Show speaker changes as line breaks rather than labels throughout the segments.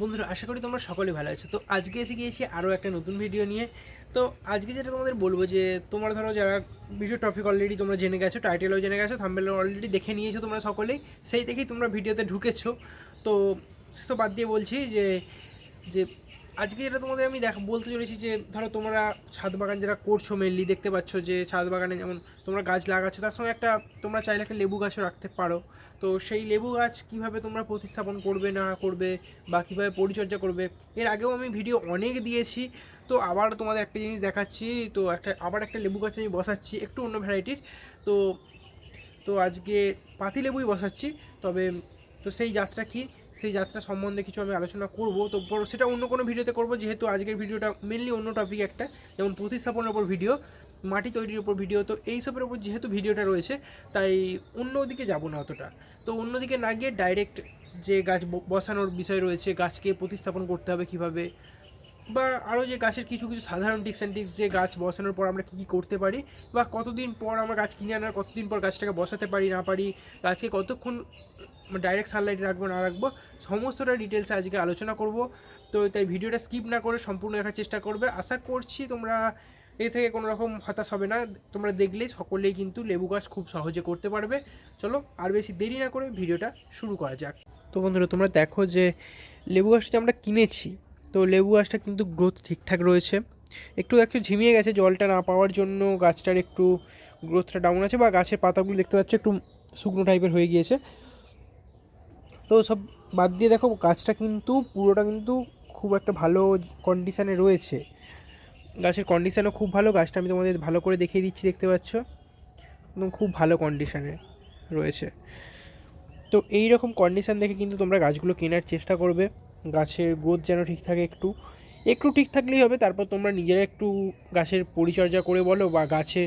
বন্ধুরা, আশা করি তোমরা সকলে ভালো আছো। তো আজকে এসে গিয়েছি আরও একটা নতুন ভিডিও নিয়ে। তো আজকে যেটা তোমাদের বলব যে, তোমরা ধরো যারা ভিডিও টপিক অলরেডি তোমরা জেনে গেছো টাইটেলও জেনে গেছো থাম্বেল অলরেডি দেখে নিয়েছো তোমরা সকলেই, সেই দেখেই তোমরা ভিডিওতে ঢুকেছো। তো সেসব বাদ দিয়ে বলছি যে যে আজকে যেটা তোমাদের আমি দেখ বলতে চলেছি যে, ধরো তোমরা ছাদ বাগান যারা করছ মেনলি দেখতে পাচ্ছ যে ছাদ বাগানে যেমন তোমরা গাছ লাগাচ্ছ, তার সঙ্গে একটা তোমরা চাইলে একটা লেবু গাছও রাখতে পারো। তো সেই লেবু গাছ কীভাবে তোমরা প্রতিস্থাপন করবে না করবে বা কীভাবে পরিচর্যা করবে, এর আগেও আমি ভিডিও অনেক দিয়েছি। তো আবার তোমাদের একটা জিনিস দেখাচ্ছি, তো একটা আবার একটা লেবু গাছ আমি বসাচ্ছি, একটু অন্য ভ্যারাইটির তো তো আজকে পাতি লেবুই বসাচ্ছি, তবে তো সেই যাত্রা কি সেই যাত্রা সম্বন্ধে কিছু আমি আলোচনা করব। তো সেটা অন্য কোনো ভিডিওতে করব, যেহেতু আজকের ভিডিওটা মেনলি অন্য টপিক একটা, যেমন প্রতিস্থাপনের ওপর ভিডিও, মাটি তৈরির ওপর ভিডিও, তো এইসবের ওপর যেহেতু ভিডিওটা রয়েছে, তাই অন্য দিকে যাব না অতটা। তো অন্যদিকে না গিয়ে ডাইরেক্ট যে গাছ বসানোর বিষয় রয়েছে, গাছকে প্রতিস্থাপন করতে হবে কীভাবে, বা আরও যে গাছের কিছু কিছু সাধারণ টিক্স অ্যান্ড টিক্স যে গাছ বসানোর পর আমরা কী কী করতে পারি, বা কতদিন পর আমরা গাছ কিনে আনার, কতদিন পর গাছটাকে বসাতে পারি, না পারি, গাছকে কতক্ষণ ডাইরেক্ট সানলাইট রাখব, না রাখব, সমস্তটা ডিটেলসে আজকে আলোচনা করব। তো তাই ভিডিওটা স্কিপ না করে সম্পূর্ণ দেখার চেষ্টা করবে। আশা করছি তোমরা এ থেকে কোনো রকম হতাশ হবে না। তোমরা দেখলেই সকলেই কিন্তু লেবু গাছ খুব সহজে করতে পারবে। চলো আর বেশি দেরি না করে ভিডিওটা শুরু করা যাক। তো বন্ধুরা, তোমরা দেখো যে লেবু গাছটা আমরা কিনেছি, তো লেবু গাছটা কিন্তু গ্রোথ ঠিকঠাক রয়েছে। একটু একটু ঝিমিয়ে গেছে জলটা না পাওয়ার জন্য, গাছটার একটু গ্রোথটা ডাউন আছে বা গাছের পাতাগুলো দেখতে পাচ্ছ একটু শুকনো টাইপের হয়ে গিয়েছে। তো সব বাদ দিয়ে দেখো, গাছটা কিন্তু পুরোটা কিন্তু খুব একটা ভালো কন্ডিশানে রয়েছে। গাছের কন্ডিশানও খুব ভালো, গাছটা আমি তোমাদের ভালো করে দেখিয়ে দিচ্ছি, দেখতে পাচ্ছ? একদম খুব ভালো কন্ডিশানে রয়েছে। তো এই রকম কন্ডিশান দেখে কিন্তু তোমরা গাছগুলো কেনার চেষ্টা করবে। গাছের গ্রোথ যেন ঠিক থাকে একটু একটু ঠিক থাকলেই হবে, তারপর তোমরা নিজেরা একটু গাছের পরিচর্যা করে বলো বা গাছের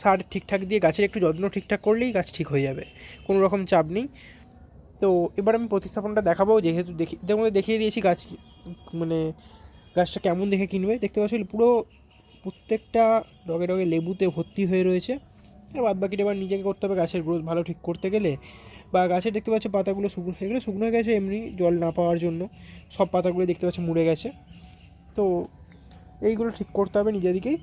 সার ঠিকঠাক দিয়ে গাছের একটু যত্ন ঠিকঠাক করলেই গাছ ঠিক হয়ে যাবে, কোনো রকম চাপ নেই। তো এবার আমি প্রতিস্থাপনটা দেখাবো, যেহেতু দেখি মধ্যে দেখিয়ে দিয়েছি গাছ মানে গাছটা কেমন দেখে কিনবে। দেখতে পাচ্ছি পুরো প্রত্যেকটা ডগে ডগে লেবুতে ভর্তি হয়ে রয়েছে। আর বাদ বাকিটা এবার নিজেকে করতে হবে গাছের গ্রোথ ভালো ঠিক করতে গেলে। বা গাছের দেখতে পাচ্ছ পাতাগুলো শুকনো হয়ে গেলে শুকনো হয়ে গেছে এমনি জল না পাওয়ার জন্য। সব পাতাগুলো দেখতে পাচ্ছ মুড়ে গেছে। তো এইগুলো ঠিক করতে হবে নিজেদিকেই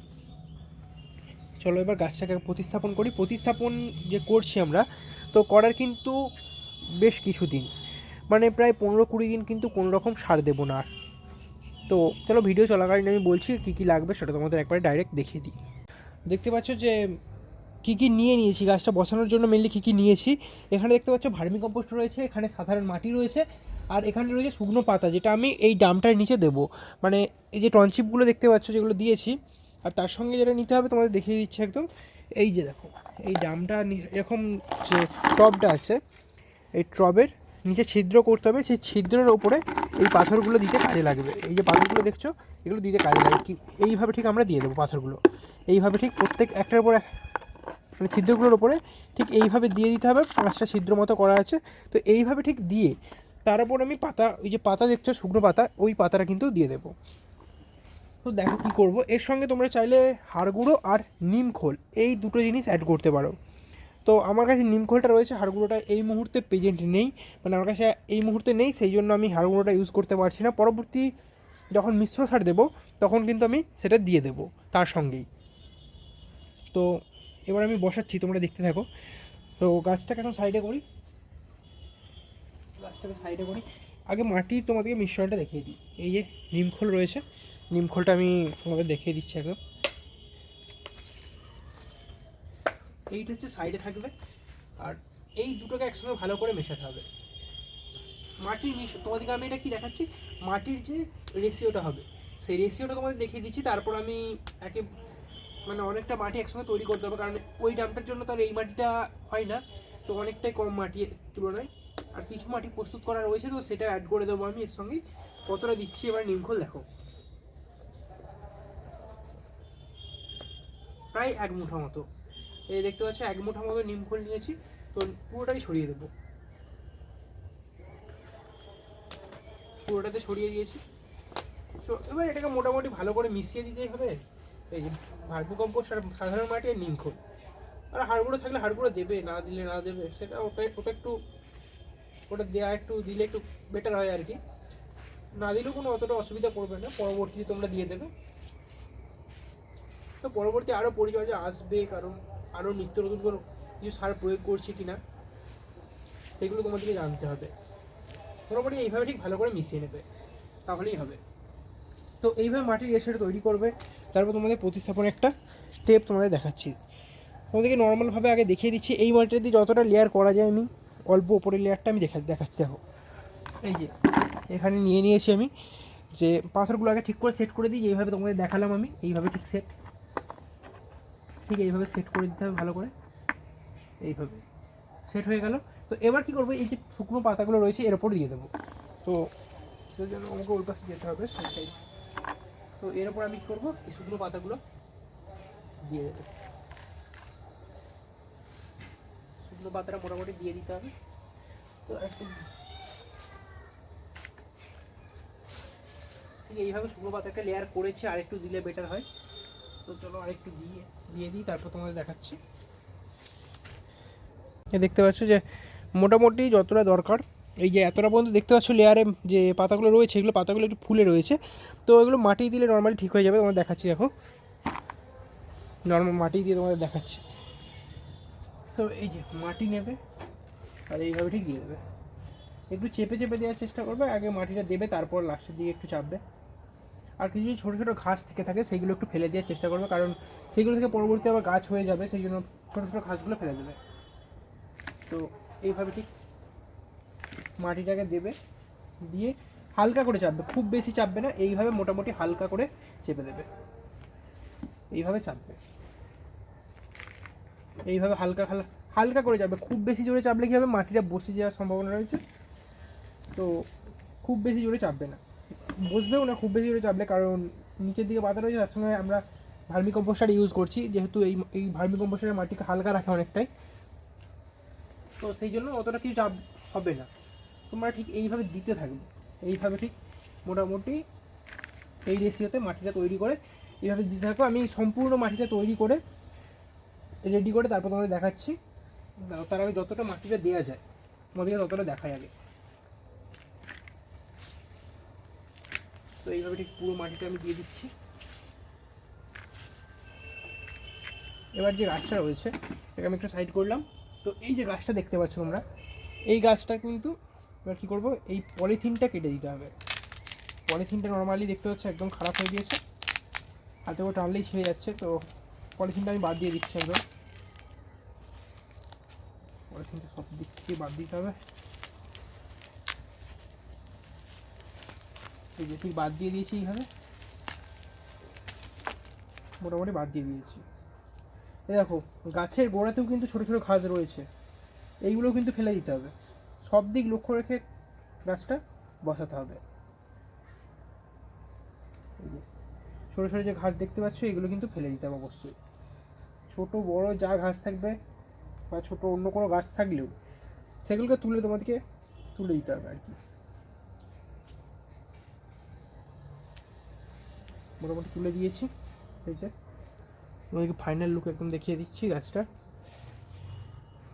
চলো এবার গাছটাকে প্রতিস্থাপন করি। প্রতিস্থাপন যে করছি আমরা, তো করার কিন্তু বেশ কিছুদিন। মানে প্রায় পনেরো কুড়ি দিন কিন্তু কোনো রকম সার দেবো না আর। তো চলো ভিডিও চলাকালীন আমি বলছি কী কী লাগবে, সেটা তোমাদের একবারে ডাইরেক্ট দেখিয়ে দিই। দেখতে পাচ্ছ যে কী কী নিয়ে নিয়েছি, গাছটা বসানোর জন্য মেনলি কী কী নিয়েছি। এখানে দেখতে পাচ্ছ ভার্মি কম্পোস্ট রয়েছে, এখানে সাধারণ মাটি রয়েছে, আর এখানে রয়েছে শুকনো পাতা, যেটা আমি এই ডামটার নিচে দেবো। মানে এই যে টনচিপগুলো দেখতে পাচ্ছ যেগুলো দিয়েছি, আর তার সঙ্গে যেটা নিতে হবে তোমাদের দেখিয়ে দিচ্ছি একদম। এই যে দেখো, এই ডামটা এরকম যে টপটা আছে এই ট্রবের নিচে ছিদ্র করতে হবে। সেই ছিদ্রের ওপরে এই পাথরগুলো দিতে কাজে লাগবে। এই যে পাথরগুলো দেখছ, এগুলো দিতে কাজে লাগবে। কি, এইভাবে ঠিক আমরা দিয়ে দেবো পাথরগুলো। এইভাবে ঠিক প্রত্যেক একটার উপর মানে ছিদ্রগুলোর ওপরে ঠিক এইভাবে দিয়ে দিতে হবে। পাঁচটা ছিদ্র মতো করা আছে। তো এইভাবে ঠিক দিয়ে তার উপর আমি পাতা, ওই যে পাতা দেখছ, শুকনো পাতা, ওই পাতাটা কিন্তু দিয়ে দেবো। তো দেখো কী করব। এর সঙ্গে তোমরা চাইলে হাড় গুঁড়ো আর নিম খোল, এই দুটো জিনিস অ্যাড করতে পারো। তো আমার কাছে নিম খোলটা রয়েছে, হাড়গুঁড়োটা এই মুহূর্তে প্রেজেন্ট নেই মানে আমার কাছে এই মুহূর্তে নেই, সেই জন্য আমি হাড়গুঁড়োটা ইউজ করতে পারছি না। পরবর্তী যখন মিশ্র সার দেবো, তখন কিন্তু আমি সেটা দিয়ে দেবো তার সঙ্গেই। তো এবার আমি বসাচ্ছি, তোমরা দেখতে থাকো। তো গাছটাকে এখন সাইডে করি। গাছটাকে সাইডে করি। আগে মাটির তোমাদেরকে মিশ্রণটা দেখিয়ে দিই। এই যে নিমখোল রয়েছে, নিমখোলটা আমি তোমাদের দেখিয়ে দিচ্ছি একদম। এইটা হচ্ছে সাইডে থাকবে। আর এই দুটোকে একসঙ্গে ভালো করে মেশাতে হবে। মাটির মিশ তোমাদেরকে আমি এটা কি দেখাচ্ছি? মাটির যে রেশিওটা হবে, সেই রেশিওটা তোমাদের দেখিয়ে দিচ্ছি। তারপর আমি একে মানে অনেকটা মাটি একসঙ্গে তৈরি করতে হবে, কারণ ওই ডামটার জন্য তাহলে এই মাটিটা হয় না। তো অনেকটাই কম মাটি তুলনায়। আর কিছু মাটি প্রস্তুত করা রয়েছে, তো সেটা অ্যাড করে দেবো আমি এর সঙ্গে। কতটা দিচ্ছি এবার নিমখোল দেখো। প্রায় এক মুঠা মতো। এই দেখতে পাচ্ছ, এক মুঠা মতো নিমখোল নিয়েছি, তো পুরোটাই ছড়িয়ে দেবো। পুরোটাতে ছড়িয়ে দিয়েছি। তো এবার এটাকে মোটামুটি ভালো করে মিশিয়ে দিতেই হবে। এই যে ভার্মি কম্পোস্ট আর সাধারণ মাটি আর নিমখোল আর হাড়গুঁড়ো থাকলে হাড়গুঁড়ো দেবে, না দিলে না দেবে, সেটা ওটা ওটা একটু, ওটা দেওয়া একটু, দিলে একটু বেটার হয় আর কি। না দিলেও কোনো অতটা অসুবিধা করবে না, পরবর্তীতে তোমরা দিয়ে দেবে। তো পরবর্তী আরও পরিচর্যা আসবে, কারণ আরও নিত্য নতুন কোনো কিছু সার প্রয়োগ করছি কি না সেগুলো তোমাদেরকে জানতে হবে। মোটামুটি এইভাবে ঠিক ভালো করে মিশিয়ে নেবে, তাহলেই হবে। তো এইভাবে মাটির রেশাটা তৈরি করবে, তারপর তোমাদের প্রতিস্থাপনের একটা স্টেপ তোমাদের দেখাচ্ছি। তোমাদেরকে নর্মালভাবে আগে দেখিয়ে দিচ্ছি, এই মাটিটা দিয়ে যতটা লেয়ার করা যায় আমি, অল্প ওপরের লেয়ারটা আমি দেখা, দেখাচ্ছি, দেখো। এই যে, এখানে নিয়ে নিয়েছি আমি, যে পাথরগুলো আগে ঠিক করে সেট করে দিই, এইভাবে তোমাদের দেখালাম আমি, এইভাবে ঠিক সেট ঠিক এইভাবে সেট করে দিতে হবে ভালো করে। এইভাবে। সেট হয়ে গেল। তো এবার কি করব? এই যে শুকনো পাতাগুলো রয়েছে, এর ওপর দিয়ে দেবো। তো সেটার জন্য আমাকে ওই পাশে যেতে হবে, সেই সাইড তো এর ওপর আমি কী করব? এই শুকনো পাতাগুলো দিয়ে দেবো। শুকনো পাতাটা মোটামুটি দিয়ে দিতে হবে। তো ঠিক এইভাবে শুকনো পাতাটা লেয়ার করেছি আর একটু দিলে বেটার হয়। তো চলো আরেকটু দিয়ে দিয়ে দিই, তারপর তোমাদের দেখাচ্ছি। দেখতে পাচ্ছ যে মোটামুটি যতটা দরকার, এই যে এতটা পর্যন্ত দেখতে পাচ্ছ লেয়ারে যে পাতাগুলো রয়েছে, এগুলো পাতাগুলো একটু ফুলে রয়েছে। তো এগুলো মাটি দিলে নর্মালি ঠিক হয়ে যাবে, তোমাদের দেখাচ্ছি দেখো। নর্মাল মাটি দিয়ে তোমাদের দেখাচ্ছি। তো এই যে মাটি নেবে, আর এইভাবে ঠিক দিয়ে দেবে। একটু চেপে চেপে দেওয়ার চেষ্টা করবে, আগে মাটিটা দেবে, তারপর লাস্টের দিকে একটু চাপবে। আর কিছু ছোটো ছোটো ঘাস থেকে থাকে, সেইগুলো একটু ফেলে দেওয়ার চেষ্টা করবে। কারণ সেগুলো থেকে পরবর্তী আবার গাছ হয়ে যাবে, সেই জন্য ছোটো ছোটো ঘাসগুলো ফেলে দেবে। তো এইভাবে ঠিক মাটিটাকে দেবে, দিয়ে হালকা করে চাপবে, খুব বেশি চাপবে না, এইভাবে মোটামুটি হালকা করে চেপে দেবে। এইভাবে চাপবে। এইভাবে হালকা হালকা হালকা করে যাবে খুব বেশি জোরে চাপলে কী হবে? মাটিটা বসে যাওয়ার সম্ভাবনা রয়েছে। তো খুব বেশি জোরে চাপবে না। বসবেও না, খুব বেশি জোরে চাপলে কারণ নিচের দিকে পাতা রয়েছে, তার সঙ্গে আমরা ভার্মি কম্পোস্টার ইউজ করছি, যেহেতু এই এই ভার্মি কম্পোস্টারের মাটিকে হালকা রাখে অনেকটাই। তো সেই জন্য অতটা কিছু চাপ হবে না। তোমরা ঠিক এইভাবে দিতে থাকবে। এইভাবে ঠিক মোটামুটি এই রেশিওতে মাটিটা তৈরি করে এইভাবে দিতে থাকব আমি সম্পূর্ণ মাটিটা তৈরি করে রেডি করে তারপর তোমাদের দেখাচ্ছি। তার আগে যতটা মাটিটা দেওয়া যায়, তোমাদেরকে ততটা দেখা আগে। তো এইভাবে ঠিক পুরো মাটিটা আমি দিয়ে দিচ্ছি। এবার যে গাছটা রয়েছে, এটাকে আমি একটু সাইড করলাম। তো এই যে গাছটা দেখতে পাচ্ছ তোমরা, এই গাছটা কিন্তু এবার কী করব, এই পলিথিনটা কেটে দিতে হবে। পলিথিনটা নর্মালি দেখতে পাচ্ছ একদম খারাপ হয়ে গিয়েছে। হাতে করে টানলেই ছিঁড়ে যাচ্ছে, তো পলিথিনটা আমি বাদ দিয়ে দিচ্ছি একদম। পলিথিনটা সব দিক থেকে বাদ দিতে হবে। এই যে ঠিক বাদ দিয়ে দিয়েছি এইভাবে। মোটামুটি বাদ দিয়ে দিয়েছি। এই দেখো, গাছের গোড়াতেও কিন্তু ছোটো ছোটো ঘাস রয়েছে। এইগুলো কিন্তু ফেলে দিতে হবে। সব দিক লক্ষ্য রেখে গাছটা বসাতে হবে। ছোটো ছোটো যে ঘাস দেখতে পাচ্ছ, এগুলো কিন্তু ফেলে দিতে হবে অবশ্যই। ছোট, বড় যা ঘাস থাকবে বা ছোট অন্য কোনো গাছ থাকলেও, সেগুলোকে তুলে তোমাদেরকে তুলে দিতে হবে আর কি। মোটামুটি তুলে দিয়েছি। এই যে, তোমাদেরকে ফাইনাল লুক একদম দেখিয়ে দিচ্ছি গাছটা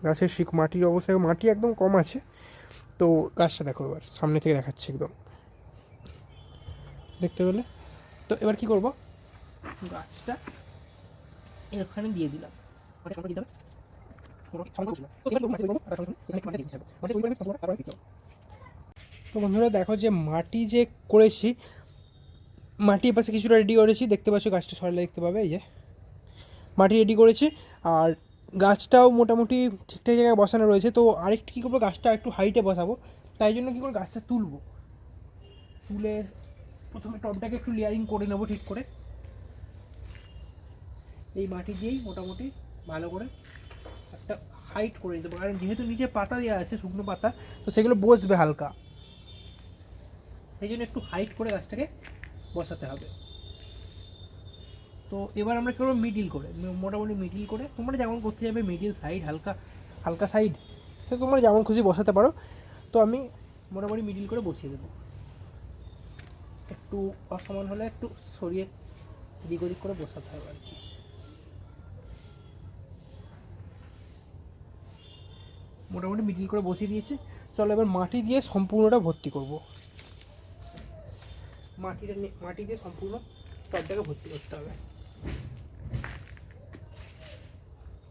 গাছের শিক মাটির অবস্থা, মাটি একদম কম আছে। তো গাছটা দেখো এবার, সামনে থেকে দেখাচ্ছি একদম। দেখতে পেলে? তো এবার কি করব? গাছটা এখানে দিয়ে দিলাম। তো বন্ধুরা, দেখো যে মাটি যে করেছি মাটি এপাশে কিছুটা রেডি করেছি। দেখতে পাচ্ছ গাছটা সরলে দেখতে পাবে, এই যে। মাটি রেডি করেছি। আর গাছটাও মোটামুটি ঠিকঠাক জায়গায় বসানো রয়েছে। তো আরেকটু কী করব, গাছটা একটু হাইটে বসাবো। তাই জন্য কী করে গাছটা তুলবো। তুলে প্রথমে টবটাকে একটু লেয়ারিং করে নেব ঠিক করে। এই মাটি দিয়েই মোটামুটি ভালো করে একটা হাইট করে নিতে কারণ যেহেতু নিচে পাতা দেওয়া আছে, শুকনো পাতা, তো সেগুলো বসবে হালকা। সেই জন্য একটু হাইট করে গাছটাকে বসাতে হবে। তো এবার আমরা করব মিডিল করে। মোটামুটি মিডিল করে। তোমরা যেমন করতে যাবে মিডিল সাইড হালকা হালকা সাইড তো তোমরা যেমন খুশি বসাতে পারো। তো আমি মোটামুটি মিডিল করে বসিয়ে দেবো। একটু অসমান হলে একটু সরিয়ে দিক ওদিক করে বসাতে হবে আর কি। মোটামুটি মিডিল করে বসিয়ে দিয়েছি। চলো এবার মাটি দিয়ে সম্পূর্ণটা ভর্তি করব। মাটিটা মাটি দিয়ে সম্পূর্ণ টবটাকে ভর্তি করতে হবে।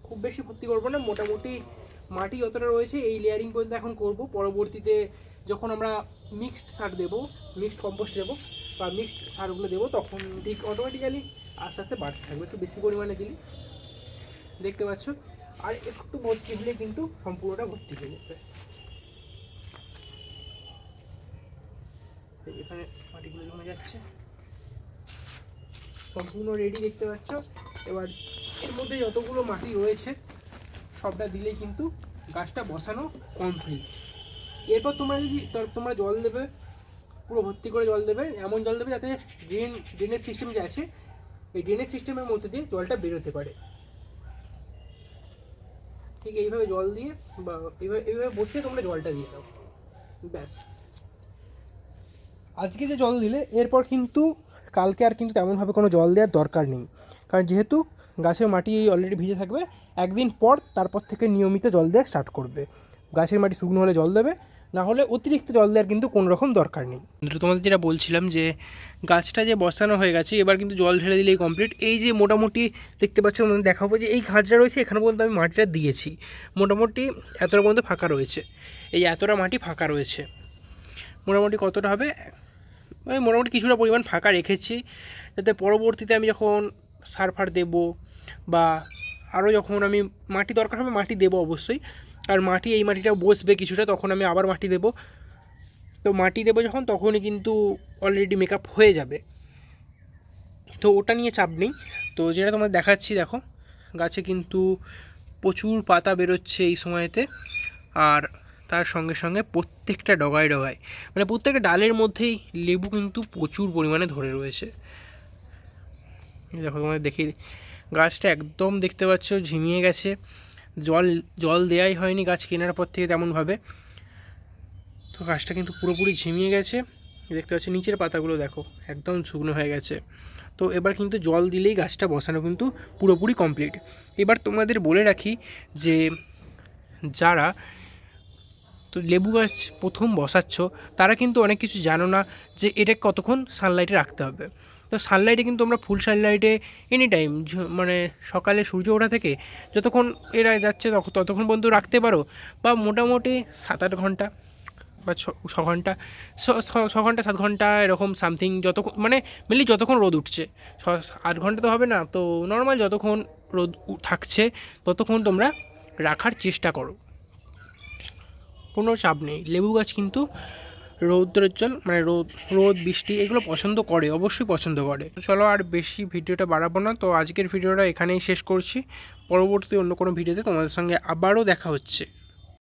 খুব বেশি ভর্তি করব না, মোটামুটি মাটি যতটা রয়েছে এই লেয়ারিং পর্যন্ত এখন করব। পরবর্তীতে যখন আমরা মিক্সড সার দেবো মিক্সড কম্পোস্ট দেবো বা মিক্সড সারগুলো দেবো, তখন ঠিক অটোমেটিক্যালি আস্তে আস্তে বাড়তে থাকবে। একটু বেশি পরিমাণে দিলি দেখতে পাচ্ছ। আর একটু ভর্তি হলে কিন্তু সম্পূর্ণটা ভর্তি হয়ে যাবে। এখানে মাটিগুলো জমে যাচ্ছে। সম্পূর্ণ রেডি দেখতে পাচ্ছ। এবার এর মধ্যে যতগুলো মাটি রয়েছে, সবটা দিলেই কিন্তু গাছটা বসানো কমপ্লিট এরপর তোমরা যদি তোমরা জল দেবে, পুরো ভর্তি করে জল দেবে, এমন জল দেবে যাতে ড্রেন ড্রেনেজ সিস্টেম যে আছে, এই ড্রেনেজ সিস্টেমের মধ্যে দিয়ে জলটা বেরোতে পারে। ঠিক এইভাবে জল দিয়ে বা এইভাবে এইভাবে বসিয়ে তোমরা জলটা দিয়ে দাও। ব্যাস। আজকে যে জল দিলে, এরপর কিন্তু কালকে আর কিন্তু তেমনভাবে কোনো জল দেওয়ার দরকার নেই। কারণ যেহেতু গাছের মাটি অলরেডি ভিজে থাকবে, একদিন পর তারপর থেকে নিয়মিত জল দেওয়া স্টার্ট করবে। গাছের মাটি শুকনো হলে জল দেবে, না হলে অতিরিক্ত জল দেওয়ার কিন্তু কোনো রকম দরকার নেই। তোমাদের যেটা বলছিলাম যে, গাছটা যে বসানো হয়ে গেছে, এবার কিন্তু জল ঢেলে দিলেই কমপ্লিট এই যে মোটামুটি দেখতে পাচ্ছ, তোমাদের দেখাবো যে এই খাঁজটা রয়েছে, এখানে পর্যন্ত আমি মাটিটা দিয়েছি। মোটামুটি এতটা পর্যন্ত ফাঁকা রয়েছে। এই এতটা মাটি ফাঁকা রয়েছে। মোটামুটি কতটা হবে? ওই মোটামুটি কিছুটা পরিমাণ ফাঁকা রেখেছি। যাতে পরবর্তীতে আমি যখন সার ফার দেবো বা আরও যখন আমি মাটি দরকার হবে মাটি দেবো অবশ্যই। আর মাটি, এই মাটিটা বসবে কিছুটা, তখন আমি আবার মাটি দেবো। তো মাটি দেবো যখন, তখনই কিন্তু অলরেডি মেকআপ হয়ে যাবে। তো ওটা নিয়ে চাপ নেই। তো যেটা তোমাদের দেখাচ্ছি, দেখো, গাছে কিন্তু প্রচুর পাতা বেরোচ্ছে এই সময়তে। আর তার সঙ্গে সঙ্গে প্রত্যেকটা ডগায় ডগায় মানে প্রত্যেকটা ডালের মধ্যেই লেবু কিন্তু প্রচুর পরিমাণে ধরে রয়েছে। দেখো তোমাদের দেখি গাছটা একদম দেখতে পাচ্ছ ঝিমিয়ে গেছে। জল জল দেওয়াই হয়নি গাছ কেনার পর থেকে তেমনভাবে। তো গাছটা কিন্তু পুরোপুরি ঝিমিয়ে গেছে। দেখতে পাচ্ছ নিচের পাতাগুলো দেখো, একদম শুকনো হয়ে গেছে। তো এবার কিন্তু জল দিলেই গাছটা বসানো কিন্তু পুরোপুরি কমপ্লিট। এবার তোমাদের বলে রাখি যে যারা তো লেবু গাছ প্রথম বসাচ্ছ, তারা কিন্তু অনেক কিছু জানো না যে এটা কতক্ষণ সানলাইটে রাখতে হবে। তো সানলাইটে কিন্তু আমরা ফুল সানলাইটে এনি টাইম মানে সকালে সূর্য ওঠা থেকে যতক্ষণ এরা যাচ্ছে ততক্ষণ পর্যন্ত রাখতে পারো বা মোটামুটি সাত আট ঘণ্টা বা ছ ঘণ্টা ছ ঘণ্টা, সাত ঘণ্টা এরকম সামথিং যতক্ষণ মানে মেনলি যতক্ষণ রোদ উঠছে। ছ, আট ঘণ্টা তো হবে না, তো নর্মাল যতক্ষণ রোদ থাকছে ততক্ষণ তোমরা রাখার চেষ্টা করো। কোনো চাপ নেই। লেবু গাছ কিন্তু রৌদ্রোজ্জ্বল মানে রোদ রোদ, বৃষ্টি এগুলো পছন্দ করে, অবশ্যই পছন্দ করে। চলো আর বেশি ভিডিওটা বাড়াবো না। তো আজকের ভিডিওটা এখানেই শেষ করছি। পরবর্তী অন্য কোনো ভিডিওতে তোমাদের সঙ্গে আবারও দেখা হচ্ছে।